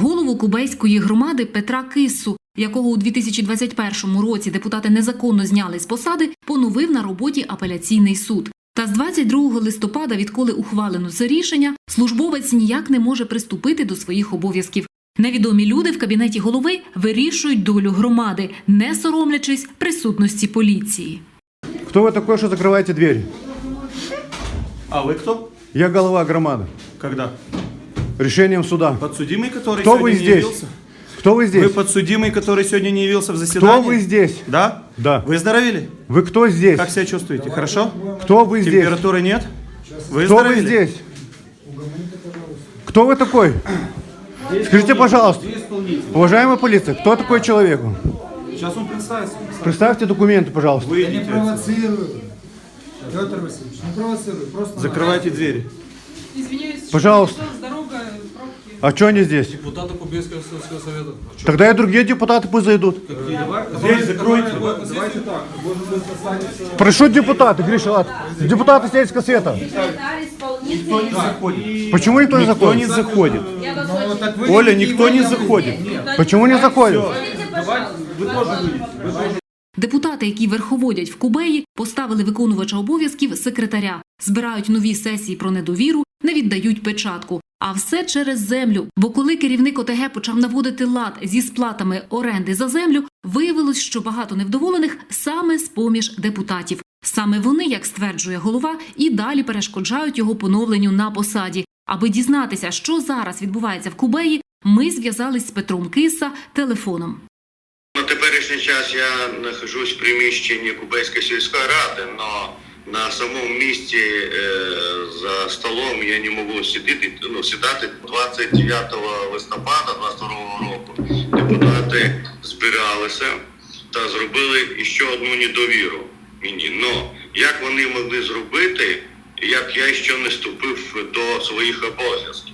Голову кубейської громади Петра Киссу, якого у 2021 році депутати незаконно зняли з посади, поновив на роботі апеляційний суд. Та з 22 листопада, відколи ухвалено це рішення, службовець ніяк не може приступити до своїх обов'язків. Невідомі люди в кабінеті голови вирішують долю громади, не соромлячись присутності поліції. Кто вы такой, что закрываете двери? А вы кто? Я голова громады. Когда? Решением суда. Подсудимый, который Кто сегодня вы не здесь? явился? Кто вы Вы здесь? подсудимый, который сегодня не явился в Кто заседании? вы здесь? Да? Да. Вы здоровели? Вы кто здесь? Как себя чувствуете? Хорошо? Кто вы здесь? Температуры нет? Вы Кто вы здесь? Кто вы такой? Скажите, пожалуйста, уважаемая полиция, кто такой человек? Сейчас он представится. Представьте документы, пожалуйста. Вы Я не провоцирую. Петр Васильевич, не провоцирую. Просто Закрывайте двери. Извиняюсь, Пожалуйста. что дорога, пробки. А что они здесь? Депутаты Кубейского Советского Совета. А чё? Тогда и другие депутаты пусть зайдут. Дверь закройте. давайте так. Может быть, останется... Прошу депутаты, Гриша, ладно. Депутаты сельского света. Секретарь Никто не исполнительный. заходит. Почему никто не Никто не заходит? заходит. Я вас Ну, очень... так вы Оля, не никто не его заходит. Почему не заходят? Скажите, пожалуйста. Депутати, які верховодять в Кубеї, поставили виконувача обов'язків секретаря, збирають нові сесії про недовіру, не віддають печатку. А все через землю. Бо коли керівник ОТГ почав наводити лад зі сплатами оренди за землю, виявилось, що багато невдоволених саме з поміж депутатів. Саме вони, як стверджує голова, і далі перешкоджають його поновленню на посаді. Аби дізнатися, що зараз відбувається в Кубеї, ми зв'язались з Петром Киса телефоном. На теперішній час я нахожусь в приміщенні Кубейської сільської ради, але на самому місці е, за столом я не можу сидіти, ну, сідати 29 листопада 22 року. Депутати збиралися та зробили ще одну недовіру мені. Но як вони могли зробити, як я ще не вступив до своїх обов'язків?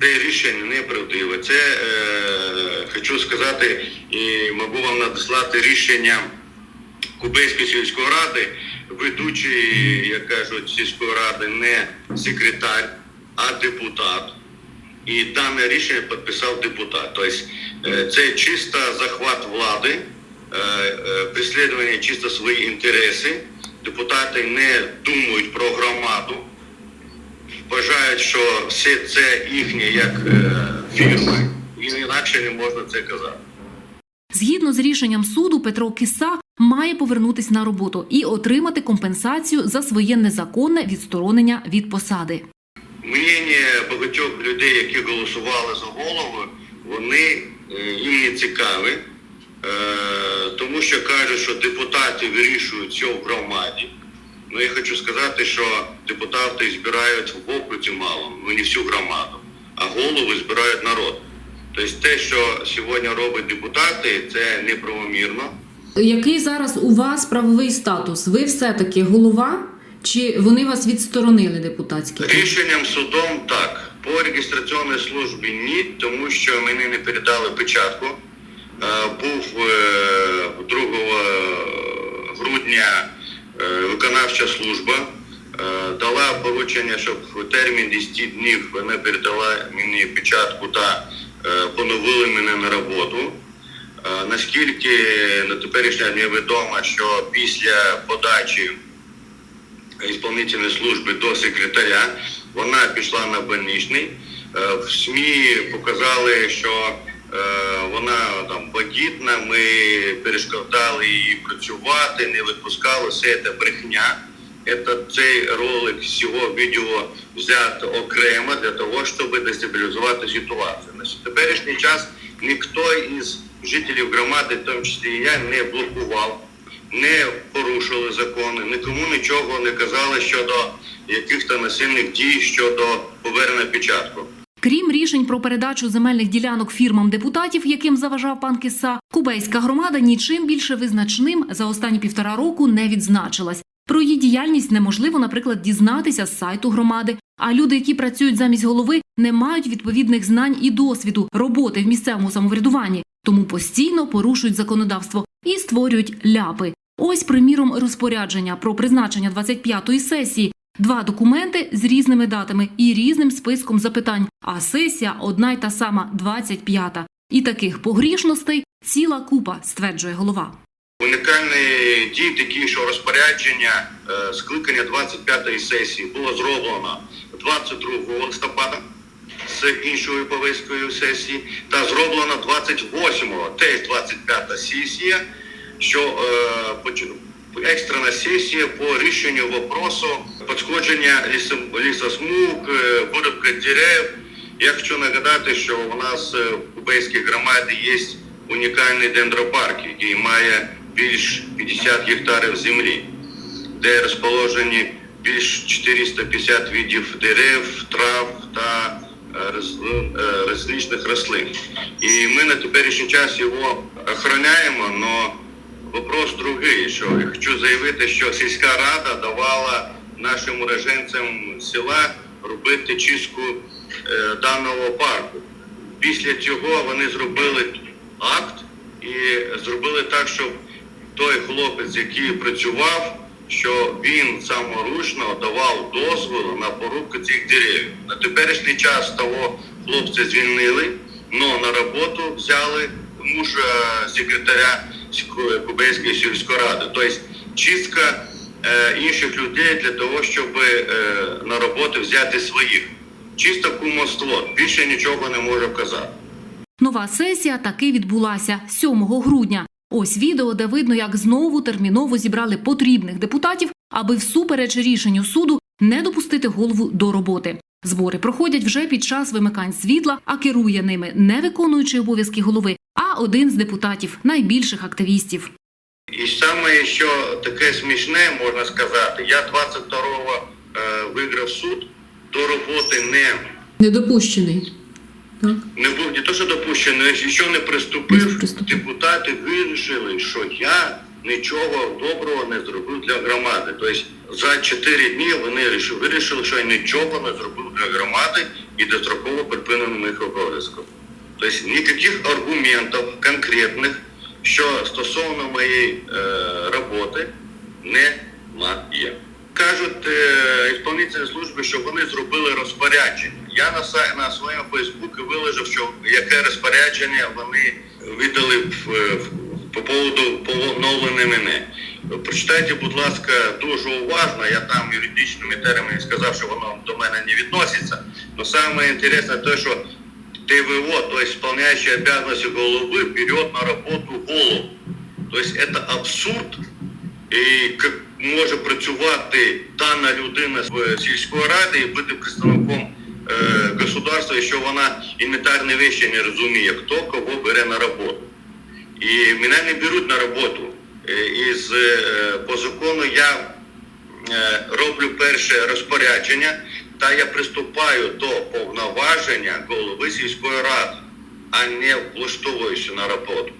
Це рішення неправдиве. Це е, хочу сказати і можу вам надіслати рішення Кубейської сільської ради, ведучий, як кажуть, сільської ради не секретар, а депутат. І дане рішення підписав депутат. Тобто е, це чисто захват влади, е, е, преслідування чисто свої інтереси. Депутати не думають про громаду, вважають, що все це їхнє як фірми, і інакше не можна це казати. Згідно з рішенням суду, Петро Киса має повернутись на роботу і отримати компенсацію за своє незаконне відсторонення від посади. Мнення багатьох людей, які голосували за голову, вони е, їм не цікаві, е, тому що кажуть, що депутати вирішують все в громаді. Ну я хочу сказати, що депутати збирають в окруті мало, ну не всю громаду, а голови збирають народ. Тобто те, що сьогодні роблять депутати, це неправомірно. Який зараз у вас правовий статус? Ви все-таки голова? Чи вони вас відсторонили депутатські? Рішенням судом так. По реєстраційній службі ні, тому що мені не передали печатку. Е, Був е, 2 грудня е, виконавча служба. е, Дала поручення, щоб в термін 10 днів вона передала мені печатку та е, поновили мене на роботу. Наскільки на теперішній день відомо, що після подачі ісполнительної служби до секретаря. Вона пішла на больничний. Е, В СМІ показали, що е, вона там вагітна, ми перешкодали її працювати, не випускали. Все це брехня. Это цей ролик з цього відео взято окремо для того, щоб дестабілізувати ситуацію. На теперішній час ніхто із жителів громади, в тому числі і я, не блокував не порушили закони, нікому нічого не казали щодо яких-то насильних дій щодо повернення печатку. Крім рішень про передачу земельних ділянок фірмам депутатів, яким заважав пан Киса, кубейська громада нічим більше визначним за останні півтора року не відзначилась. Про її діяльність неможливо, наприклад, дізнатися з сайту громади. А люди, які працюють замість голови, не мають відповідних знань і досвіду роботи в місцевому самоврядуванні, тому постійно порушують законодавство і створюють ляпи. Ось, приміром, розпорядження про призначення 25-ї сесії. Два документи з різними датами і різним списком запитань, а сесія одна й та сама 25-та. І таких погрішностей ціла купа, стверджує голова. Унікальні дії такі, що розпорядження е, скликання 25-ї сесії було зроблено 22 листопада з іншою повестькою сесії, та зроблено 28-го, теж 25-та сесія, що е, екстрена сесія по рішенню вопросу підходження лісо- лісосмуг, е, вирубки дерев. Я хочу нагадати, що у нас е, в Кубейській громаді є унікальний дендропарк, який має більш 50 гектарів землі, де розположені більш 450 видів дерев, трав та е, рослин, е, рослин. І ми на теперішній час його охороняємо, але вопрос другий, що я хочу заявити, що сільська рада давала нашим уроженцям села робити чистку е, даного парку. Після цього вони зробили акт і зробили так, щоб той хлопець, який працював, що він саморучно давав дозвіл на порубку цих деревів. На теперішній час того хлопця звільнили, але на роботу взяли мужа секретаря Кубейської сільської ради. Тобто чистка е, інших людей для того, щоб е, на роботу взяти своїх. Чисто кумовство. Більше нічого не можу казати. Нова сесія таки відбулася 7 грудня. Ось відео, де видно, як знову терміново зібрали потрібних депутатів, аби всупереч рішенню суду не допустити голову до роботи. Збори проходять вже під час вимикань світла, а керує ними не виконуючий обов'язки голови, а один з депутатів, найбільших активістів. І саме, що таке смішне, можна сказати, я 22-го е, виграв суд, до роботи не, Недопущений. Так? Не був не то, що допущений, ще не приступив. приступив. Депутати вирішили, що я нічого доброго не зробив для громади. Тобто за 4 дні вони рішили- вирішили, що я нічого не зробив для громади і достроково припинено моїх обов'язків. Тобто ніяких аргументів конкретних, що стосовно моєї е, роботи немає. Кажуть е, ісполнительні служби, що вони зробили розпорядження. Я на на своєму Фейсбуці виложив, що яке розпорядження вони видали в, в- по поводу поновлення мене. Прочитайте, будь ласка, дуже уважно. Я там юридичними термінами сказав, що воно до мене не відноситься. Но саме інтересне те, що ТВО, то есть исполняющий головы, берет на работу голову. То есть это абсурд, і як може працювати дана людина з сільської ради і бути представником е, государства, якщо вона інвентарні речі не розуміє, хто кого бере на роботу. І мене не беруть на роботу. Е, Із, е, по закону я е, роблю перше розпорядження, та я приступаю до повноваження голови сільської ради, а не влаштовуюся на роботу.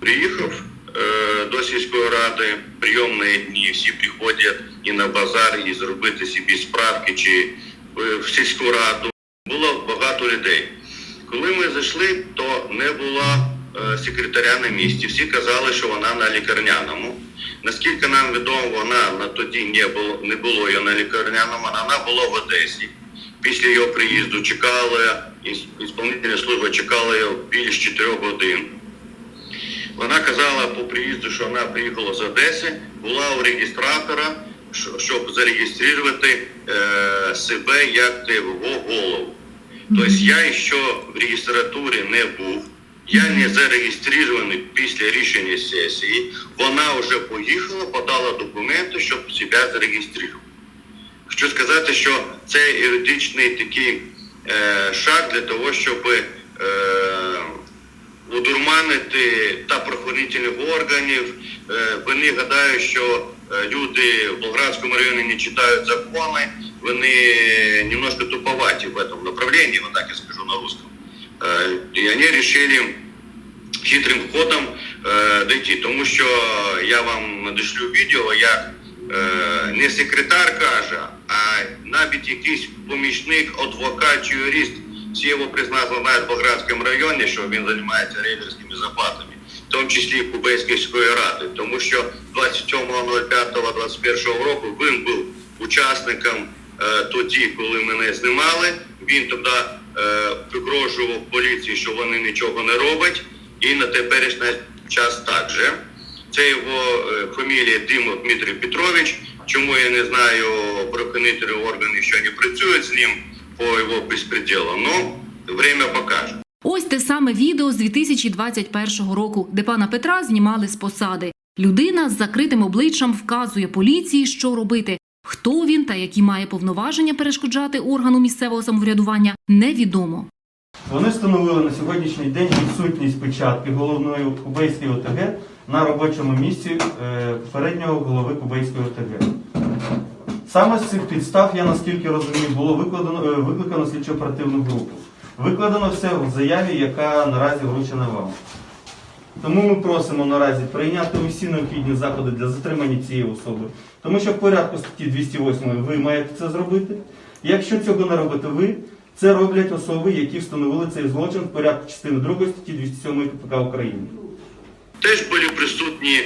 Приїхав е, до сільської ради, прийомні дні, всі приходять і на базар, і зробити собі справки чи в, в сільську раду. Було багато людей. Коли ми зайшли, то не було е, секретаря на місці. Всі казали, що вона на лікарняному. Наскільки нам відомо, вона на тоді не було, не було її на лікарняному, вона була в Одесі. Після його приїзду чекали, ісполнительна служба чекала його більш 4 годин. Вона казала по приїзду, що вона приїхала з Одеси, була у реєстратора, щоб зареєструвати е, себе як ТВО голову. Тобто я ще в реєстратурі не був, я не зареєстрований після рішення сесії. Вона вже поїхала, подала документи, щоб себе зареєструвати. Хочу сказати, що це юридичний такий е, шаг для того, щоб е, удурманити та правоохоронительних органів. Е, вони гадають, що люди в Болградському районі не читають закони, вони немножко туповаті в этом направлении, вот так я скажу на русском. Е, і вони вирішили хитрим ходом е, дійти, тому що я вам надішлю відео, як е, не секретар каже, а навіть якийсь помічник, адвокат чи юрист, всі його признали знають в Болградському районі, що він займається рейдерськими захватами, тому числі Кубейської ради, тому що 27.05.21 року він був учасникам е, тоді, коли мене знімали. Він тоді е, пригрожував поліції, що вони нічого не роблять, і на теперішній час також. Це його е, фамілія Димов Дмитрий Петрович. Чому я не знаю правоохоронні органи, що не працюють з ним по його безпреділу. Ну, время покаже. Ось те саме відео з 2021 року, де пана Петра знімали з посади. Людина з закритим обличчям вказує поліції, що робити. Хто він та які має повноваження перешкоджати органу місцевого самоврядування, невідомо. Вони встановили на сьогоднішній день відсутність печатки головної Кубейської ОТГ на робочому місці е, попереднього голови Кубейської ОТГ. Саме з цих підстав, я наскільки розумію, було е, викликано слідчо-оперативну групу. Викладено все в заяві, яка наразі вручена вам. Тому ми просимо наразі прийняти усі необхідні заходи для затримання цієї особи. Тому що в порядку статті 208 ви маєте це зробити. Якщо цього не робите ви, це роблять особи, які встановили цей злочин в порядку частини 2 статті 207 КПК України. Теж були присутні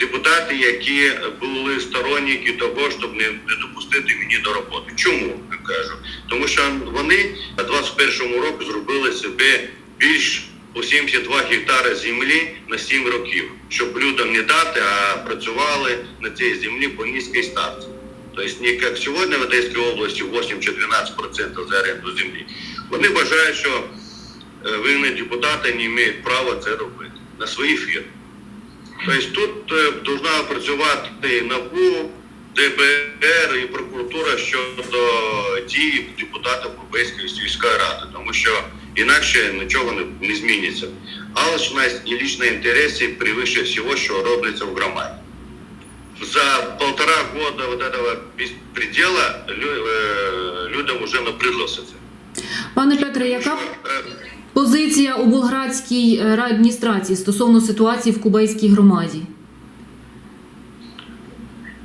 депутати, які були сторонники того, щоб не, не допустити мені до роботи. Чому я кажу? Тому що вони на 21-му року зробили себе більш по 72 гектари землі на 7 років, щоб людям не дати, а працювали на цій землі по низькій ставці. Тобто не як сьогодні в Одеській області 8 чи 12% за оренду землі. Вони вважають, що е, винні депутати не мають права це робити на свої фірми. Тобто тут е, повинна працювати НАБУ, ДБР і прокуратура щодо дії депутатів Кубейської сільської ради, тому що інакше нічого не, не зміниться. Але ж у нас і лічні інтереси превыше всього, що робиться в громаді. За полтора года вот этого беспредела лю- э, людям уже набридлося це. Пане Петре, яка Е, позиція у Болградській е, райадміністрації стосовно ситуації в Кубейській громаді?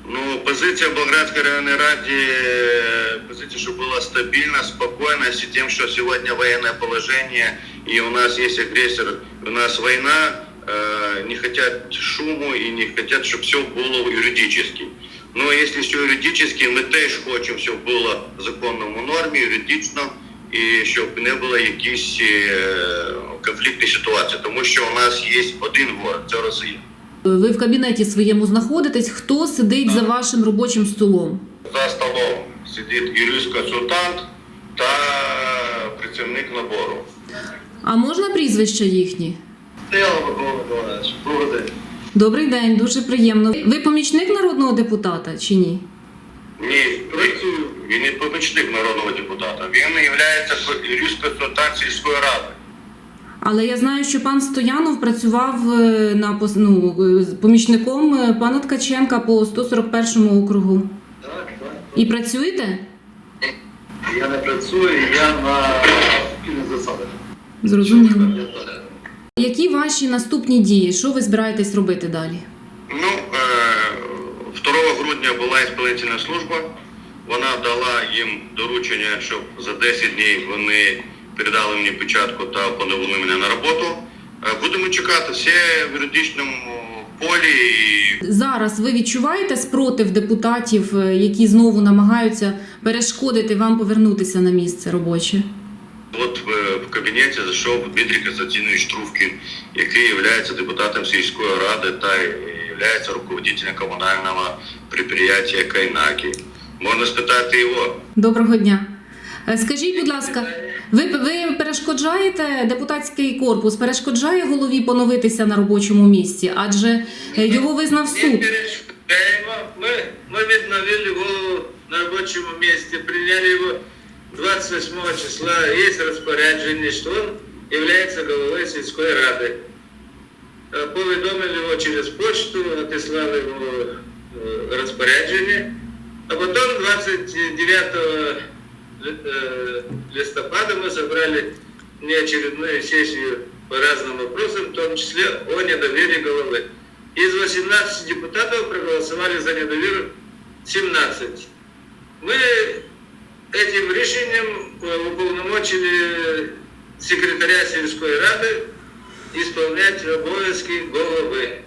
Ну, позиція Болградської районної ради, е, позиція, щоб була стабільна, спокійна, з тим, що сьогодні воєнне положення, і у нас є агресор, у нас війна, е, не хочуть шуму і не хочуть, щоб все було юридично. Ну, якщо все юридично, ми теж хочемо, щоб було в законному нормі, юридично, і щоб не було якісь е, конфліктні ситуації, тому що у нас є один город, це Росія. Ви в кабінеті своєму знаходитесь. Хто сидить за вашим робочим столом? За столом сидить юрист консультант та працівник набору. А можна прізвища їхні? Добрий день. Добрий день, дуже приємно. Ви помічник народного депутата чи ні? Ні, працюю. Він не помічник народного депутата. Він є юрист консультант сільської ради. Але я знаю, що пан Стоянов працював е, на ну, е, помічником е, пана Ткаченка по 141 округу. Так, так. І працюєте? Я не працюю, я на спільних засадах. Зрозуміло. Які ваші наступні дії? Що ви збираєтесь робити далі? Ну, е, 2 грудня була ісполнительна служба. Вона дала їм доручення, щоб за 10 днів вони передали мені печатку та подали мене на роботу. Е, Будемо чекати все в юридичному полі. Зараз ви відчуваєте спротив депутатів, е, які знову намагаються перешкодити вам повернутися на місце робоче? От в, в кабінеті зайшов Дмитрий Константинович Трувкін, який є депутатом сільської ради та є руководителем комунального підприємства Кайнаки. Можна спитати його. Доброго дня. Е, Скажіть, будь ласка, ви, ви перешкоджаєте депутатський корпус, перешкоджає голові поновитися на робочому місці, адже е, його визнав суд. Ми, ми відновили голову на робочому місці, прийняли його 28 числа. Є розпорядження, що він є головою сільської ради. Е, Повідомили його через почту, отіслали йому розпорядження. А потім 29 ли- э, листопада мы собрали неочередную сессию по разным вопросам, в том числе о недоверии головы. Из 18 депутатов проголосовали за недоверие 17. Мы этим решением э, уполномочили секретаря сільської ради исполнять обов'язки голови.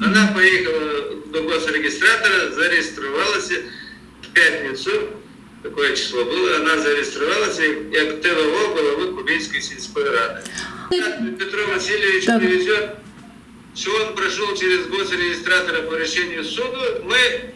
Вона поїхала до госреєстратора, зареєструвалася. пятницу, такое число было, она зарегистрировалась как ТВО головы Кубинской сельской рады. Петр Васильевич привезет, что он прошел через госрегистратора по решению суда, мы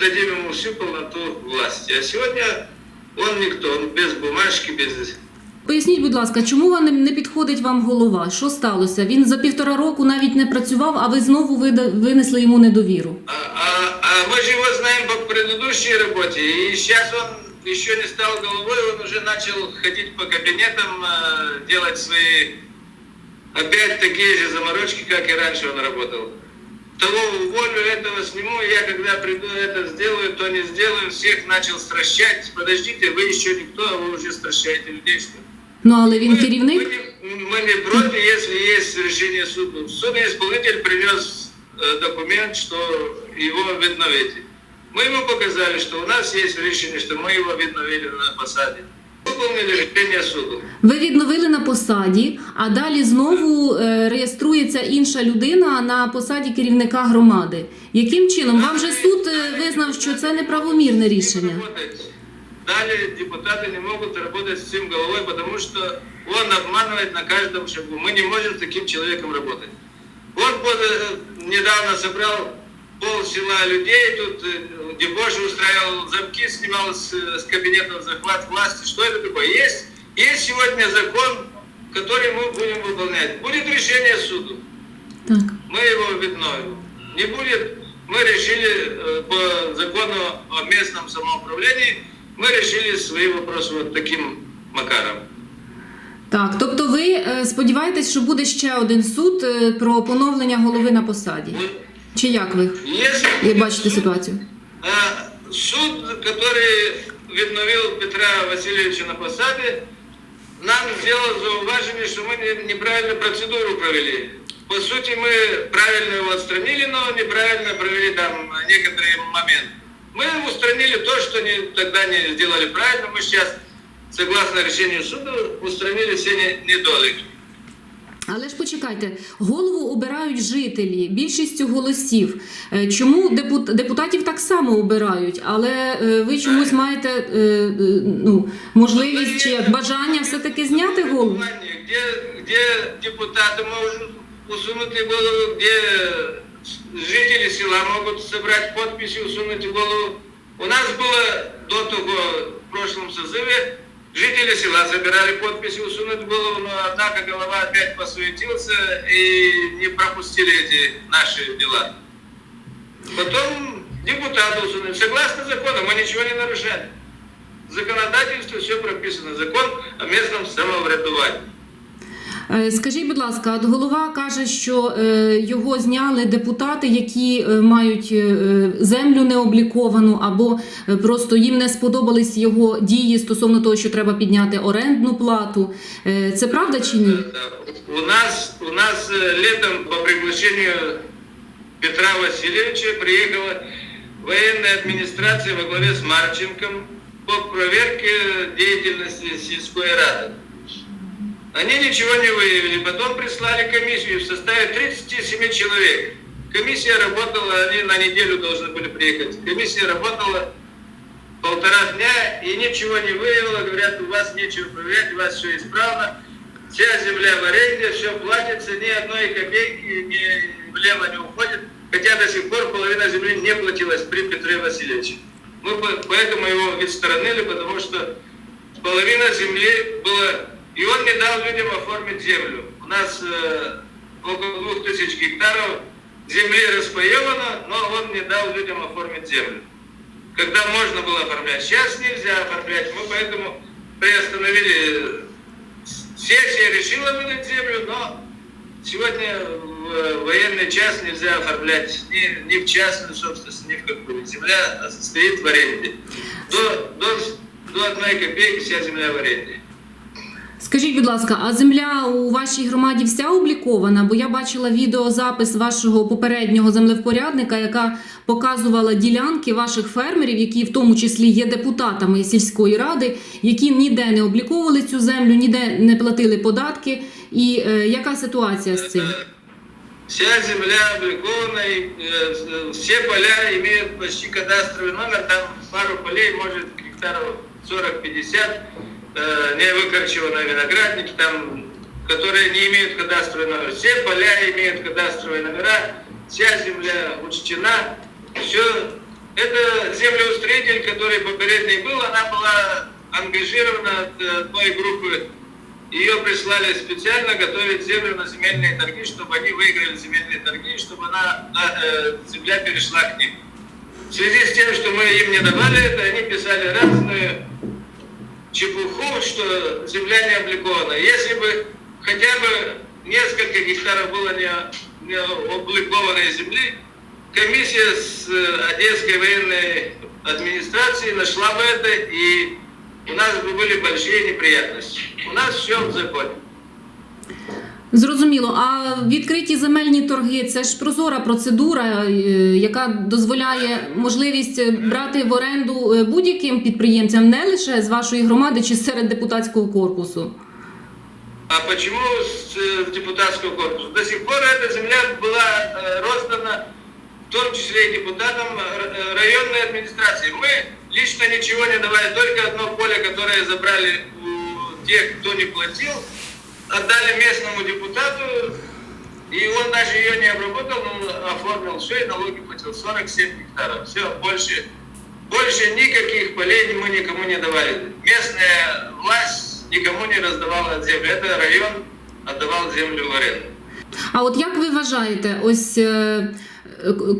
дадим ему всю полноту власти. А сегодня он никто, он без бумажки, без Поясніть, будь ласка, чому вам не- не підходить вам голова? Що сталося? Він за півтора року навіть не працював, а ви знову вида- винесли йому недовіру. А, а- а мы же его знаем по предыдущей работе, и сейчас он еще не стал головой, он уже начал ходить по кабинетам, э, делать свои опять такие же заморочки, как и раньше он работал. Того уволю, этого сниму, я когда приду это сделаю, то не сделаю, всех начал стращать. Подождите, вы еще никто, а вы уже стращаете людей, что ли? Ну але він Мы- керівник. Мы не, мы не против, если есть решение суда. Судоисполнитель принес э, документ, что его обновите. Мы ему показали, что у нас есть решение, что мы его обновили на посаде. Выполнили решение суда. Ви відновили на посаді, а далі знову е, реєструється інша людина на посаді керівника громади. Яким чином? Вам же суд е, визнав, що це неправомірне рішення. Далее депутаты не могут работать с этим головой, потому что он обманывает на каждом шагу. Мы не можем с таким человеком работать. Он под- э, недавно собрал пол села людей, тут э, дебоши устраивал замки, снимал с, э, с кабинетов захват власти. Что это такое? Есть, есть сегодня закон, который мы будем выполнять. Будет решение суду Так. мы его обновим. Не будет, мы решили по закону о местном самоуправлении, мы решили свои вопросы вот таким макаром. Так, тобто ви е, сподіваєтесь, що буде ще один суд е, про поновлення голови на посаді? Мы- Чи як ви Если як будет бачите суд, ситуацію? а, суд, который відновив Петра Васильевича на посаде, нам сделал зауважение, что мы не- неправильно процедуру провели. По сути, мы правильно его отстранили, но неправильно провели там некоторые моменты. Мы устранили то, что не, тогда не сделали правильно. Мы сейчас, согласно решению суда, устранили все не- недолики. Але ж почекайте, голову обирають жителі більшістю голосів. Е, Чому депут- депутатів так само обирають, але е, ви чомусь маєте е, е, ну, можливість чи як бажання все-таки зняти голову? Где, где депутаты могут усунуть голову, где жители села могут собрать подписи, усунуть голову. У нас было до того, в прошлом созыве, жители села собирали подписи, усунуть голову, но однако голова опять посуетился и не пропустили эти наши дела. Потом депутаты усунули. Согласно закону, мы ничего не нарушали. В законодательстве все прописано. Закон о местном самоврядувании. Е, Скажіть, будь ласка, от голова каже, що е, його зняли депутати, які е, мають землю необліковану, або просто їм не сподобались його дії стосовно того, що треба підняти орендну плату. Це правда чи ні? У нас, у нас летом по приглашению Петра Васильевича приехала военная администрация во главе с Марченком по проверке деятельности сельской рады. Они ничего не выявили. Потом прислали комиссию в составе 37 человек. Комиссия работала, они на неделю должны были приехать. Комиссия работала полтора дня и ничего не выявила. Говорят, у вас нечего проверять, у вас все исправно. Вся земля в аренде, все платится, ни одной копейки ни влево не уходит. Хотя до сих пор половина земли не платилась при Петре Васильевиче. Мы по- поэтому его відсторонили, потому что половина земли была... И он не дал людям оформить землю. У нас э, около двух тысяч гектаров земли распаевано, но он не дал людям оформить землю. Когда можно было оформлять. Сейчас нельзя оформлять. Мы поэтому приостановили. э, Сессия решила выдать землю, но сегодня в военный час нельзя оформлять ни, ни в частную собственность, ни в какую. Земля стоит в аренде. До, до, до одной копейки вся земля в аренде. Скажіть, будь ласка, а земля у вашій громаді вся облікована? Бо я бачила відеозапис вашого попереднього землевпорядника, яка показувала ділянки ваших фермерів, які в тому числі є депутатами сільської ради, які ніде не обліковували цю землю, ніде не платили податки. І е, яка ситуація з цим? Вся земля обликована, и, э, все поля имеют почти кадастровый номер, там пару полей, может, гектаров 40-50, э, не выкорчеванные виноградники, там, которые не имеют кадастровый номер. Все поля имеют кадастровые номера, вся земля учтена, все. Это землеустроитель, который попередний был, она была ангажирована от э, одной группы ее прислали специально готовить землю на земельные торги, чтобы они выиграли земельные торги, чтобы она, на- э, земля перешла к ним. В связи с тем, что мы им не давали это, они писали разную чепуху, что земля не обликована. Если бы хотя бы несколько гектаров было не, не обликованной земли, комиссия с э, Одесской военной администрации нашла бы это, и у нас бы были большие неприятности. У нас все в законе. Зрозуміло. А відкриті земельні торги це ж прозора процедура, е, яка дозволяє можливість брати в оренду е, будь-яким підприємцям, не лише з вашої громади чи серед депутатського корпусу. А почему с э, депутатского корпуса? До сих пор эта земля была э, роздана, в том числе и депутатам э, э, районной администрации. Мы лично ничего не давали, только одно поле, которое забрали у тех, кто не платил, отдали местному депутату, и он даже ее не обработал, но оформил все и налоги платил 47 гектаров. Все, больше, больше никаких полей мы никому не давали. Местная власть никому не раздавала землю. Это район отдавал землю в аренду. А от як ви вважаєте, ось е,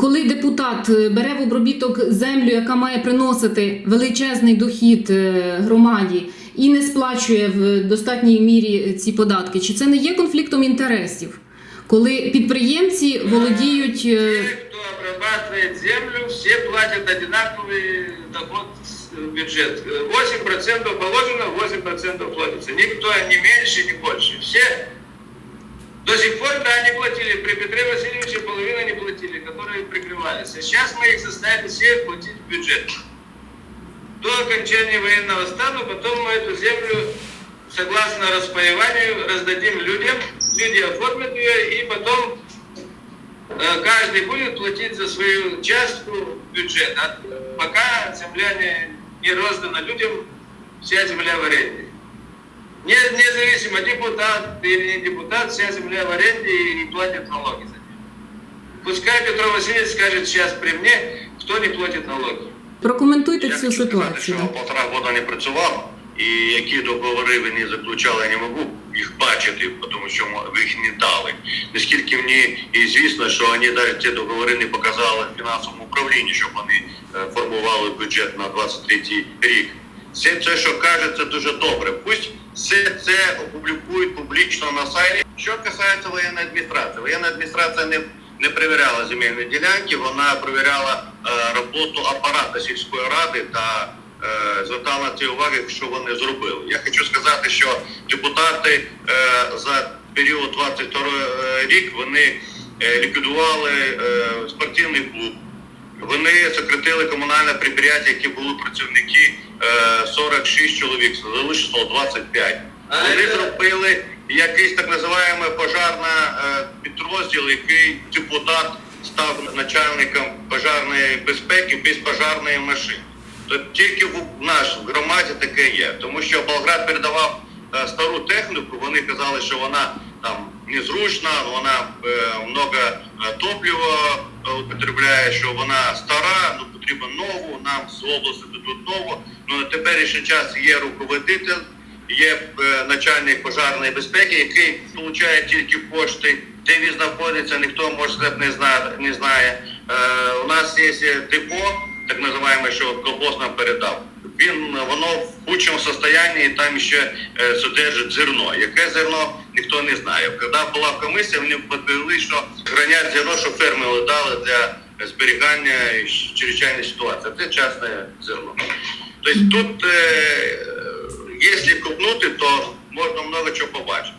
коли депутат е, бере в обробіток землю, яка має приносити величезний дохід е, громаді і не сплачує в достатній мірі ці податки, чи це не є конфліктом інтересів? Коли підприємці володіють е, Те, кто обрабатывает землю, все платят одинаковый доход в бюджет. 8% положено, 8% платится. Никто не меньше, не больше. Все до сих пор, да, не платили. При Петре Васильевиче половина не платили, которые прикрывались. А сейчас мы их заставили всех платить в бюджет. До окончания военного стана потом мы эту землю, согласно распаеванию, раздадим людям. Люди оформят ее, и потом Э, каждый будет платить за свою частку в бюджет. А пока земля не, не роздана людям, вся земля в аренде. Не, независимо, депутат или не депутат, вся земля в аренде и, платит налоги за нее. Пускай Петро Васильевич скажет сейчас при мне, кто не платит налоги. Прокоментуйте Я цю ситуацію. що полтора года не працював, і які договори вони заключали, я не можу їх бачити, тому що ви їх не дали. Наскільки мені і звісно, що вони навіть ці договори не показали фінансовому управлінню, щоб вони е, формували бюджет на 23 рік. Все це, що каже, це дуже добре. Пусть все це опублікують публічно на сайті. Що касається воєнної адміністрації, воєнна адміністрація не, не перевіряла земельні ділянки, вона перевіряла е, роботу апарату сільської ради та е, звертала на це уваги, що вони зробили. Я хочу сказати, що депутати е, за період 22 рік вони ліквідували спортивний клуб. Вони сократили комунальне підприємство, які були працівники е, 46 чоловік, залишило 25. А Вони зробили якийсь так називаємо пожарна е, підрозділ, який депутат став начальником пожарної безпеки без пожарної машини. То тільки в нашій громаді таке є, тому що Болград передавав е, стару техніку, вони казали, що вона там незручна, вона е, много топлива употребляє, що вона стара, ну потрібно нову, нам з області дадуть нову. Ну на теперішній час є руководитель, є е, начальник пожежної безпеки, який отримує тільки кошти, де він знаходиться, ніхто може не знає. Не знає. Е, у нас є депо, так називаємо, що колбос нам передав. Він воно в худшому стані, і там ще е, содержить зерно. Яке зерно ніхто не знає. Коли була комісія, вони підповіли, що хранять зерно, що фермери дали для зберігання чрезвичайної ситуації. Це частне зерно. Тобто тут, е, якщо купнути, то можна много чого побачити.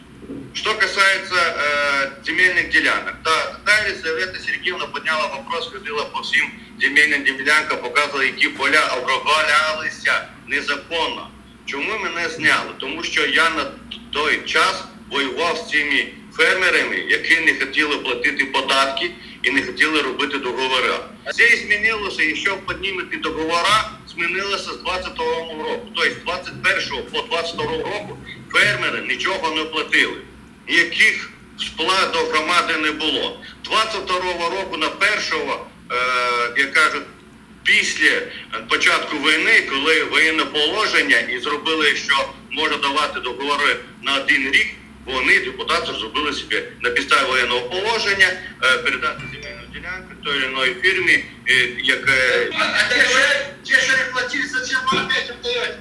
Что касается э, земельных делянок, да, тогда Елизавета Сергеевна подняла вопрос, ходила по всім земельним ділянкам, показувала, які поля оброблялися незаконно. Чому мене зняли? Тому що я на той час воював з цими фермерами, які не хотіли платити податки і не хотіли робити договори. Це змінилося, якщо піднімете договори, змінилося з 22 року. Тобто з 21 по 22 року фермери нічого не платили. Ніяких сплат до громади не було. 22 року на першого, е, як кажуть, після початку війни, коли воєнне положення і зробили, що може давати договори на один рік, вони депутати зробили собі на підставі воєнного положення е, передати земельну ділянку той чи іної фірмі, як... А те, що, те, не платили, зачем вы опять отдаете?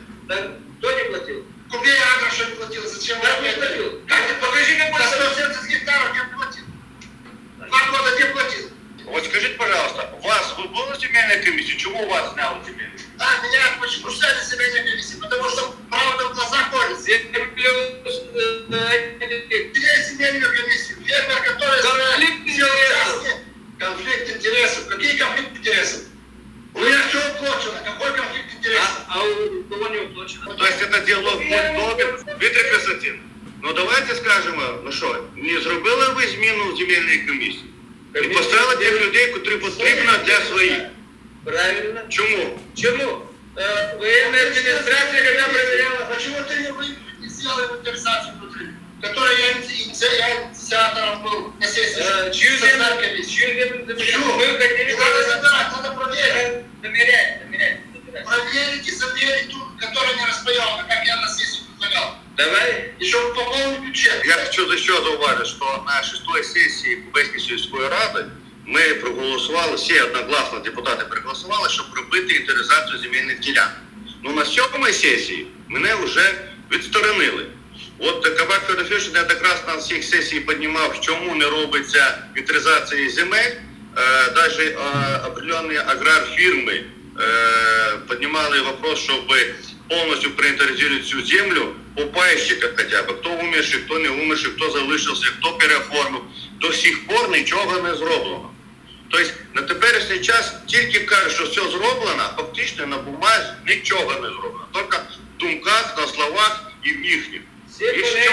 Землю Мы хотели... Надо забирать, надо проверить. Замерять, замерять. Проверить и замерить ту, которая не распаяла, как я на сессии предлагал. Давай. И чтобы пополнить бюджет. Я хочу за що зауважити, що на шестої сесії Кубейської сільської ради ми проголосували, всі одногласно депутати проголосували, щоб робити інвентаризацію земельних ділянок. Ну на сьомій сесії мене вже відсторонили. От Кабак Федофіш неоднократно на всіх сесій піднімав, чому не робиться інвентаризація земель. Е, Навіть е, определенні аграрфірми э, поднимали вопрос, чтобы полностью проинвентаризировать всю землю по пайщиках хотя бы, кто умерший, кто не умерший, хто залишився, хто переоформив. До сих пор нічого не зроблено. Тобто на теперішній час тільки кажуть, що все зроблено, а фактично на бумазі нічого не зроблено. Тільки в думках, на словах і в їхніх. Все І що?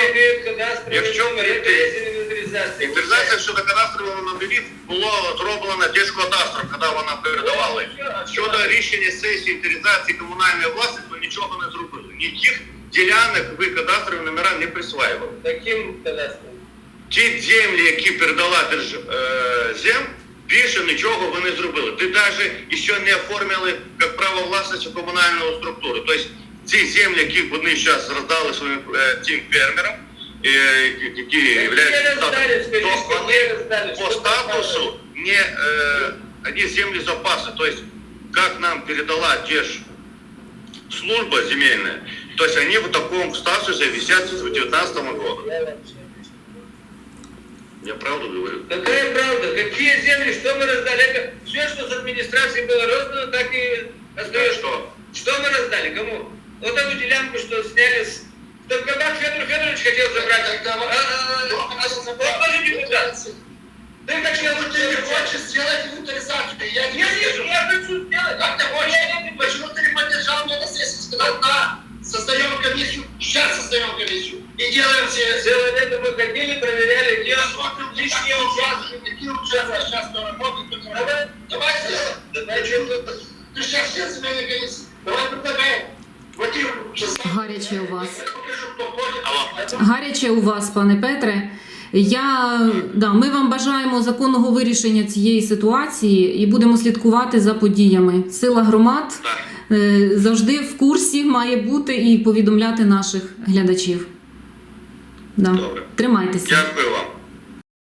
Якщо Інвентаризація щодо кадастрового номерів було зроблено Держкадастром, коли вона передавала. Щодо рішення сесії інвентаризації комунальної власності, то нічого не зробили. Ніяких ділянок ви кадастрові номера не присваювали. Каким кадастром? Ті землі, які передала держ... е, зем, більше нічого ви не зробили. Ти навіть ще не оформили як право власності комунальної структури. Тобто ці землі, які вони зараз роздали своїм е, тим фермерам, е, які являються роздали, скажи, то по статусу не э, они земли запасы. То есть, как нам передала те ж служба земельная, то есть они в таком статусе висят с 2019 года. Я правду говорю? Какая правда? Какие земли? Что мы раздали? Это все, что с администрации было роздано, так и Да, остается. что? Что мы раздали? Кому? Вот эту делянку, что сняли с... Только Кабак Федор Федорович хотел забрать. А, а, а, Он тоже депутат. Ты хотел, ты не хочешь сделать инвентаризацию. Я не вижу. Я хочу сделать. Как ты хочешь? Почему ты не поддержал меня на сессии? Сказал, да, создаем комиссию. Сейчас создаем комиссию. И делаем все... Делаем это мы ходили, проверяли, где лишние участки. Какие участки сейчас работают? Давай, давай сделаем. Давай, что Ты сейчас все земельные комиссии. Давай предлагаем. Гаряче у вас. Гаряче у вас, пане Петре. Я да, ми вам бажаємо законного вирішення цієї ситуації і будемо слідкувати за подіями. Сила громад е, завжди в курсі має бути і повідомляти наших глядачів. Да. Добре. Тримайтеся. Дякую вам.